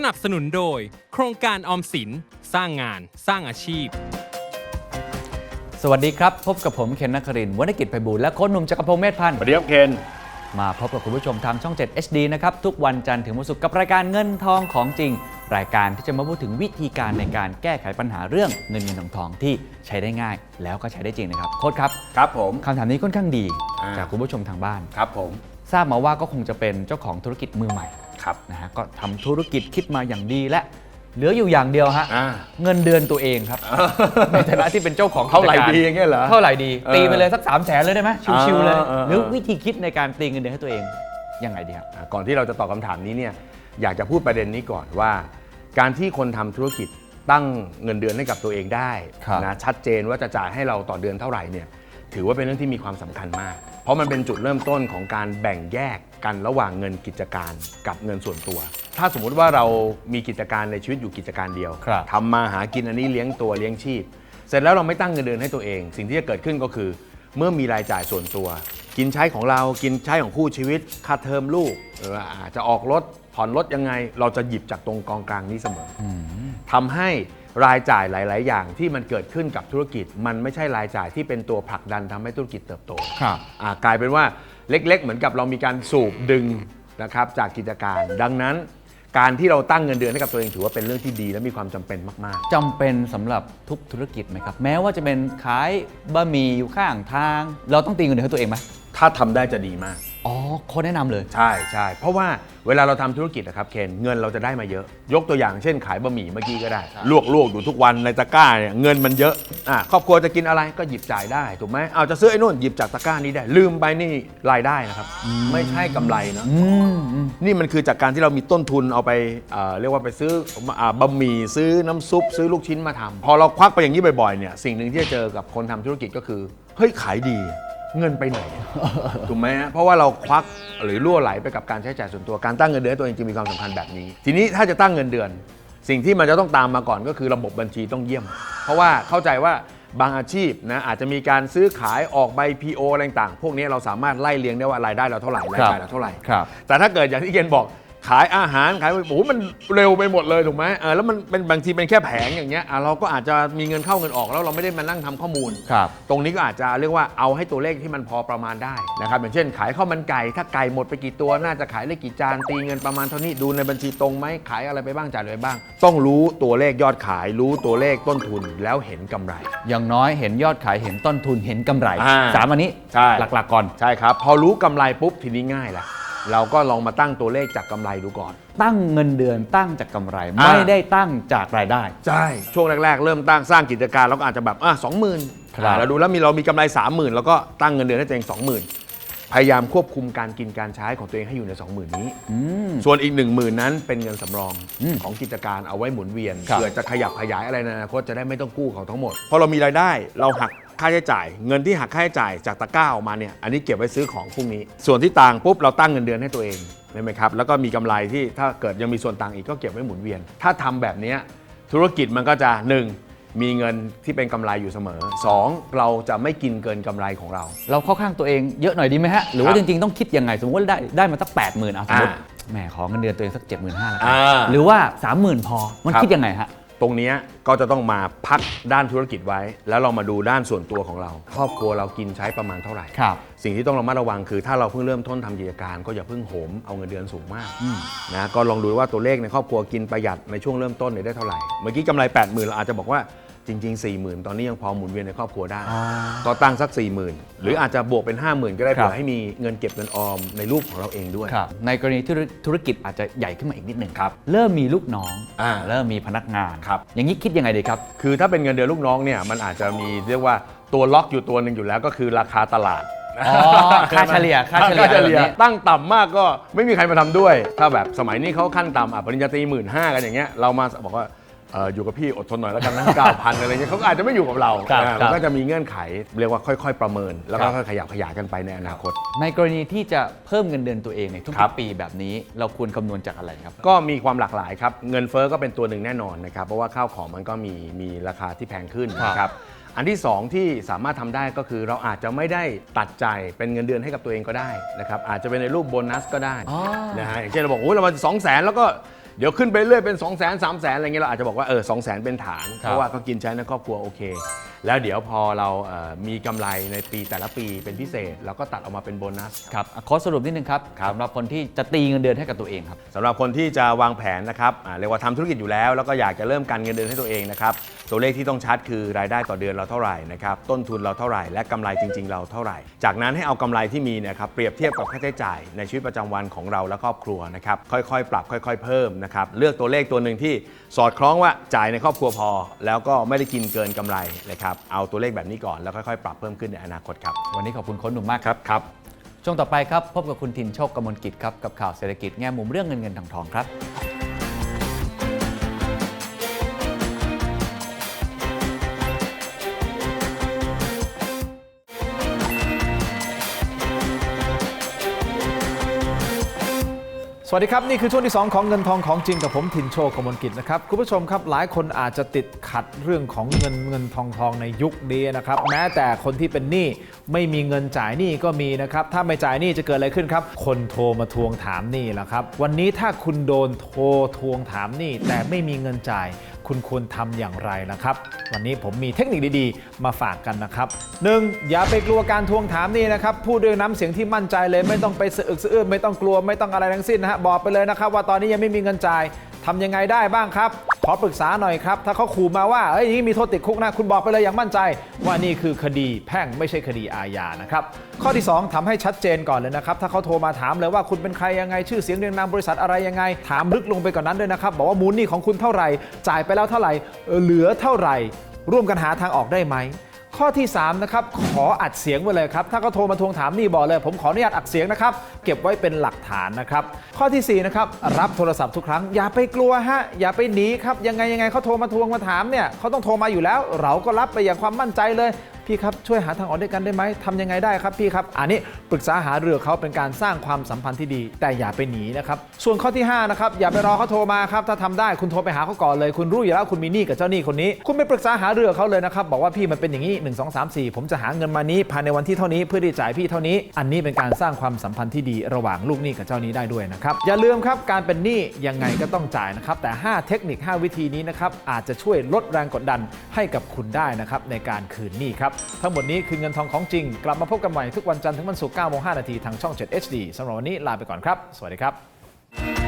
สนับสนุนโดย โครงการออมสิน สร้างงานสร้างอาชีพ สวัสดีครับ พบกับผมเคนนักครินทร์วรรณกิจไพบูลย์และโค้ชหนุ่มจักรพงศ์เมธพันธ์ สวัสดีครับเคน มาพบกับคุณผู้ชมทางช่อง 7 HD นะครับ ทุกวันจันทร์ถึงวันศุกร์กับรายการเงินทองของจริง รายการที่จะมาพูดถึงวิธีการในการแก้ไขปัญหาเรื่องเงินเงินทองทองที่ใช้ได้ง่าย แล้วก็ใช้ได้จริงนะครับโค้ชครับครับผม คำถามนี้ค่อนข้างดี อ่า จากคุณผู้ชมทางบ้าน ครับผม ทราบมาว่าก็คงจะเป็นเจ้าของธุรกิจมือใหม่ ครับนะฮะก็ทำธุรกิจคิดมาอย่างดีและ เหลืออยู่อย่างเดียวฮะอ่า เงินเดือนตัวเองครับ ในฐานะที่เป็นเจ้าของเท่าไหร่กิจกดีอย่างเงี้ยเหรอ เท่าไหร่ดี เออตีไปเลยสัก3 0 0แสนเลยได้ไหมชิวๆเลย เออเออเออ หรือวิธีคิดในการตีเงินเดือนให้ตัวเอง ยังไงดีครับ อ่าก่อนที่เราจะตอบคำถามนี้เนี่ยอยากจะพูดประเด็นนี้ก่อนว่า การที่คนทำธุรกิจตั้งเงินเดือนให้กับตัวเองได้ครับ นะชัดเจนว่าจะจ่ายให้เราต่อเดือนเท่าไหร่เนี่ยถือว่าเป็นเรื่องที่มีความสำคัญมาก เพราะมันเป็นจุดเริ่มต้นของการแบ่งแยกกันระหว่างเงินกิจการกับเงินส่วนตัว ถ้าสมมุติว่าเรามีกิจการในชีวิตอยู่กิจการเดียวครับ ทำมาหากินอันนี้เลี้ยงตัวเลี้ยงชีพ เสร็จแล้วเราไม่ตั้งเงินเดือนให้ตัวเอง สิ่งที่จะเกิดขึ้นก็คือ เมื่อมีรายจ่ายส่วนตัว กินใช้ของเรากินใช้ของคู่ชีวิตค่าเทอมลูกหรือว่าอาจจะออกรถผ่อนรถยังไง เราจะหยิบจากตรงกองกลางนี้เสมออทำให้ รายจ่ายหลาย ๆ อย่างที่มันเกิดขึ้นกับธุรกิจ มันไม่ใช่รายจ่ายที่เป็นตัวผลักดันทำให้ธุรกิจเติบโตครับอ่ากลายเป็นว่าเล็ก ๆ เหมือนกับเรามีการสูบดึงนะครับจากกิจการ ดังนั้นการที่เราตั้งเงินเดือนให้กับตัวเองถือว่าเป็นเรื่องที่ดีและมีความจำเป็นมากๆจำเป็นสำหรับทุกธุรกิจไหมครับ แม้ว่าจะเป็นขายบะหมี่อยู่ข้างทาง เราต้องตีเงินเดือนให้ตัวเองไหมถ้าทำได้จะดีมาก อ๋อโค้ชแนะนำเลย ใช่ใช่เพราะว่าเวลาเราทำธุรกิจนะครับเคนเงินเราจะได้มาเยอะ ยกตัวอย่างเช่นขายบะหมี่เมื่อกี้ก็ได้ ลวกลวกอยู่ทุกวันในตะกร้าเนี่ยเงินมันเยอะอะครอบครัวจะกินอะไรก็หยิบจ่ายได้ถูกไหมเอาจะซื้อไอ้นู่นหยิบจากตะกร้านี้ได้ ลืมไปนี่รายได้นะครับ ไม่ใช่กำไรนะ อืมอืม นี่มันคือจากการที่เรามีต้นทุนเอาไปเอ่อเรียกว่าไปซื้ออ่าบะหมี่ซื้อน้ำซุป ซื้อลูกชิ้นมาทำพอเราควักไปอย่างนี้บ่อยๆเนี่ยสิ่งหนึ่งที่จะเจอกับคนทำธุรกิจก็คือเฮ้ยขายดี เงินไปไหน ถูกไหมฮะเพราะว่าเราควักหรือล่วไหลไปกับการใช้จ่ายส่วนตัวการตั้งเงินเดือนให้ตัวเองจึงมีความสำคัญแบบนี้ ทีนี้ถ้าจะตั้งเงินเดือน สิ่งที่มันจะต้องตามมาก่อนก็คือระบบบัญชีต้องเยี่ยม เพราะว่าเข้าใจว่าบางอาชีพนะอาจจะมีการซื้อขายออกใบ PO อะไรต่างๆพวกนี้เราสามารถไล่เรียงได้ว่ารายได้เราเท่าไหร่รายจ่ายเราเท่าไหร่ ครับ แต่ถ้าเกิดอย่างที่เกณฑ์บอก ขายอาหารขายโอ้โหมันเร็วไปหมดเลยถูกไหมเออแล้วมันเป็นบางทีเป็นแค่แผงอย่างเงี้ยอะเราก็อาจจะมีเงินเข้าเงินออกแล้วเราไม่ได้มานั่งทำข้อมูล ครับตรงนี้ก็อาจจะเรียกว่าเอาให้ตัวเลขที่มันพอประมาณได้นะครับอย่างเช่น ขายข้าวมันไก่ถ้าไก่หมดไปกี่ตัวน่าจะขายได้กี่จานตีเงินประมาณเท่านี้ดูในบัญชีตรงไหมขายอะไรไปบ้างจ่ายอะไรไปบ้าง ต้องรู้ตัวเลขยอดขาย รู้ตัวเลขต้นทุนแล้วเห็นกำไร อย่างน้อยเห็นยอดขายเห็นต้นทุนเห็นกำไรอ่าสามอันนี้ใช่ หลักๆก่อน ใช่ครับ พอรู้กำไรปุ๊บทีนี้ง่ายละ เราก็ลองมาตั้งตัวเลขจากกำไรดูก่อน ตั้งเงินเดือนตั้งจากกำไร อ่า ไม่ได้ตั้งจากรายได้ ใช่ ช่วงแรก ๆ เริ่มตั้งสร้างกิจการเราก็อาจจะแบบอะสองหมื่นครับ เราดูแล้วมีเรามีกำไร30,000แล้วก็ตั้งเงินเดือนให้ตัวเอง20,000พยายามควบคุมการกินการใช้ของตัวเองให้อยู่ใน 20,000 นี้ อืม ส่วนอีก 10,000 นั้นเป็นเงินสำรองอืมของกิจการเอาไว้หมุนเวียนครับ เผื่อจะขยับขยายอะไรในอนาคตจะได้ไม่ต้องกู้เขาทั้งหมดพอเรามีรายได้เราหัก ค่าใช้จ่าย เงินที่หักค่าใช้จ่ายจากตะกร้าออกมาเนี่ยอันนี้เก็บไว้ซื้อของพรุ่งนี้ ส่วนที่ต่างปุ๊บเราตั้งเงินเดือนให้ตัวเองใช่ไหมครับแล้วก็มีกำไรที่ถ้าเกิดยังมีส่วนต่างอีกก็เก็บไว้หมุนเวียน ถ้าทำแบบเนี้ยธุรกิจมันก็จะหนึ่งมีเงินที่เป็นกำไรอยู่เสมอสองเราจะไม่กินเกินกำไรของเรา เราเข้าข้างตัวเองเยอะหน่อยดีไหมฮะหรือว่าครัจบริงๆต้องคิดยังไง สมมติว่าได้ได้มาสัก8 0,000อะสมมติอ่าแหมขอเงินเดือนตัวเองสัก75,000แล้วกัอ่าหรือว่า30,000พอมันครับคิดยังไงฮะ ตรงเนี้ยก็จะต้องมาพักด้านธุรกิจไว้ แล้วเรามาดูด้านส่วนตัวของเรา ครอบครัวเรากินใช้ประมาณเท่าไหร่ ครับ สิ่งที่ต้องระมัดระวังคือถ้าเราเพิ่งเริ่มต้นทำกิจการก็อย่าเพิ่งโหมเอาเงินเดือนสูงมากอืมนะก็ลองดูว่าตัวเลขในครอบครัวกินประหยัดในช่วงเริ่มต้นเนี่ยได้เท่าไหร่ เมื่อกี้กำไร 8 0,000เราอาจจะบอกว่า จริง ๆ 4 0,000 ตอนนี้ยังพอหมุนเวียนในครอบครัวได้อ๋อก็ตั้งสัก 4 0,000 หรืออาจจะบวกเป็น 50,000 ก็ได้ครับเผื่อให้มีเงินเก็บเงินออมในรูปของเราเองด้วยครับในกรณีที่ธุรกิจอาจจะใหญ่ขึ้นมาอีกนิดหนึ่งครับ เริ่มมีลูกน้องอ่าเริ่มมีพนักงานครับอย่างนี้คิดยังไงดีครับ คือถ้าเป็นเงินเดือนลูกน้องเนี่ยมันอาจจะมีเรียกว่าตัวล็อกอยู่ตัวหนึ่งอยู่แล้วก็คือราคาตลาดอ๋อค่าเฉลี่ยค่าเฉลี่ยค่าเฉลี่ยแบบนี้ตั้งต่ำมากก็ไม่มีใครมาทำด้วย ถ้าแบบสมัยนี้เขาขั้นต่ำอะปริญญาตรีหมื่นห้ากันอย่างเงี้ยเรามาบอกว่า เอ่ออยู่กับพี่อดทนหน่อยแล้วกันนะเก้าพันอะไรเงี้ยเขาก็อาจจะไม่อยู่กับเราครับอ่าครัเราบก็จะมีเงื่อนไขเรียกว่าค่อย ๆ ประเมิน แล้วก็ครับ ค่อยๆขยับขยายกันไปในอนาคต ในกรณีที่จะเพิ่มเงินเดือนตัวเองในทุครักบๆปีแบบนี้ เราควรคำนวณจากอะไรครับ ก็มีความหลากหลายครับ เงินเฟ้อก็เป็นตัวหนึ่งแน่นอนนะครับ เพราะว่าข้าวของมันก็มีมีราคาที่แพงขึ้นครับนะครับ อันที่ 2 ที่สามารถทำได้ก็คือเราอาจจะไม่ได้ตัดใจายเป็นเงินเดือนให้กับตัวเองก็ได้นะครับอาจจะเป็นในรูปโบนัสก็ได้อ๋อนะฮะอย่างเช่นเราบอกโอ้ยเรามาสองแสนแล้วก็ เดี๋ยวขึ้นไปเรื่อยเป็น 2 0 0 0 0 0 3 0 0 0 0อะไรเงี้ยเราอาจจะบอกว่าเออ2 0 0 0 0 0เป็นฐานครับเพราะว่าก็กินใช้ในครอบครัวโอเค แล้วเดี๋ยวพอเราเอ่อมีกำไรในปีแต่ละปีเป็นพิเศษเราก็ตัดออกมาเป็นโบนัส ครับอะขอสรุปนิดนึงครับครับ สำหรับคนที่จะตีเงินเดือนให้กับตัวเองครับ สำหรับคนที่จะวางแผนนะครับอ่าเรียกว่าทำธุรกิจอยู่แล้ว แล้วก็อยากจะเริ่มการเงินเดือนให้ตัวเองนะครับ ตัวเลขที่ต้องชัดคือรายได้ต่อเดือนเราเท่าไหร่นะครับ ต้นทุนเราเท่าไหร่ และกำไรจริง ๆ เราเท่าไหร่ จากนั้นให้เอากำไรที่มีเนะครับเปรียบเทียบกับค่าใช้จ่ายในชีวิตประจำวันของเราและครอบครัวนะครับ ค่อยๆ ปรับค่อย ๆ เพิ่มนะครับเลือกตัวเลขตัวหนึ่งที่สอดคล้องว่าจ่ายในครอบครัวพอ แล้วก็ไม่ได้กินเกินกำไรนะครับเอาตัวเลขแบบนี้ก่อนแล้วค่อยๆ ปรับเพิ่มขึ้นในอนาคตครับวันนี้ขอบคุณโค้ชหนุ่มมากครับครับช่วงต่อไปครับพบกับคุณทินโชคกมลกิจครับกับข่าวเศรษฐกิจแง่มุมเรื่องเงินเงินทองทองครับ วัสดีครับ นี่คือช่วงที่ 2 ของเงินทองของจริงกับผมถิ่นโชคกมลกิจนะครับ คุณผู้ชมครับหลายคนอาจจะติดขัดเรื่องของเงินเงินทองทองในยุคนี้นะครับ แม้แต่คนที่เป็นหนี้ไม่มีเงินจ่ายหนี้ก็มีนะครับ ถ้าไม่จ่ายหนี้จะเกิดอะไรขึ้นครับ คนโทรมาทวงถามหนี้แหละครับ วันนี้ถ้าคุณโดนโทรทวงถามหนี้แต่ไม่มีเงินจ่าย คุณควรทำอย่างไรนะครับ วันนี้ผมมีเทคนิคดีๆ มาฝากกันนะครับหนึ่งอย่าไปกลัวการทวงถามนี่นะครับพูดด้วยน้ำเสียงที่มั่นใจเลย ไม่ต้องไปสะอึกสะอื้นไม่ต้องกลัวไม่ต้องอะไรทั้งสิ้นนะฮะบอกไปเลยนะครับ ว่าตอนนี้ยังไม่มีเงินจ่ายทำยังไงได้บ้างครับ ขอปรึกษาหน่อยครับ ถ้าเขาขู่มาว่าเอ้ยนี่มีโทษติดคุกนะ คุณบอกไปเลยอย่างมั่นใจ ว่านี่คือคดีแพ่งไม่ใช่คดีอาญานะครับ ข้อที่ 2ทำให้ชัดเจนก่อนเลยนะครับ ถ้าเขาโทรมาถามเลยว่าคุณเป็นใครยังไง ชื่อเสียงเรียงนามบริษัทอะไรยังไง ถามลึกลงไปกว่านนั้นด้วยนะครับ บอกว่ามูลหนี้ของคุณเท่าไหร่ จ่ายไปแล้วเท่าไหร่เหลือเท่าไหร่ ร่วมกันหาทางออกได้ไหม ข้อที่ 3 นะครับ ขออัดเสียงไว้เลยครับ ถ้าเขาโทรมาทวงถามนี่บอกเลย ผมขออนุญาตอัดเสียงนะครับ เก็บไว้เป็นหลักฐานนะครับ ข้อทีสี่ 4 นะครับ รับโทรศัพท์ทุกครั้ง อย่าไปกลัวฮะ อย่าไปหนีครับ ยังไงยังไงเขาโทรมาทวงมาถามเนี่ยเขาต้องโทรมาอยู่แล้ว เราก็รับไปอย่างความมั่นใจเลย พี่ครับช่วยหาทางออกด้วยกันได้ไหมทำยังไงได้ครับพี่ครับ อันนี้ปรึกษาหาเรือเขาเป็นการสร้างความสัมพันธ์ที่ดี แต่อย่าไปหนีนะครับส่วนข้อที่5นะครับอย่าไปรอเขาโทรมาครับถ้าทำได้คุณโทรไปหาเขาก่อนเลย คุณรู้อยู่แล้วคุณมีหนี้กับเจ้าหนี้คนนี้ คุณไปปรึกษาหาเรือเขาเลยนะครับบอกว่าพี่มันเป็นอย่างนี้1 2 3 4 ผมจะหาเงินมานี้ภายในวันที่เท่านี้เพื่อที่จ่ายพี่เท่านี้ อันนี้เป็นการสร้างความสัมพันธ์ที่ดีระหว่างลูกหนี้กับเจ้าหนี้ได้ด้วยนะครับอย่าลืมครับการเป็นหนี้ยังไงก็ต้องจ่ายนะครับแต่ 5 เทคนิค 5 วิธีนี้นะครับอาจจะช่วยลดแรงกดดันให้กับคุณได้นะครับในการคืนหนี้ครับทั้งหมดนี้คือเงินทองของจริง กลับมาพบกันใหม่ทุกวันจันทร์ถึงวันศุกร์9โมง5นาทีทางช่อง 7 HD สำหรับวันนี้ลาไปก่อนครับ สวัสดีครับ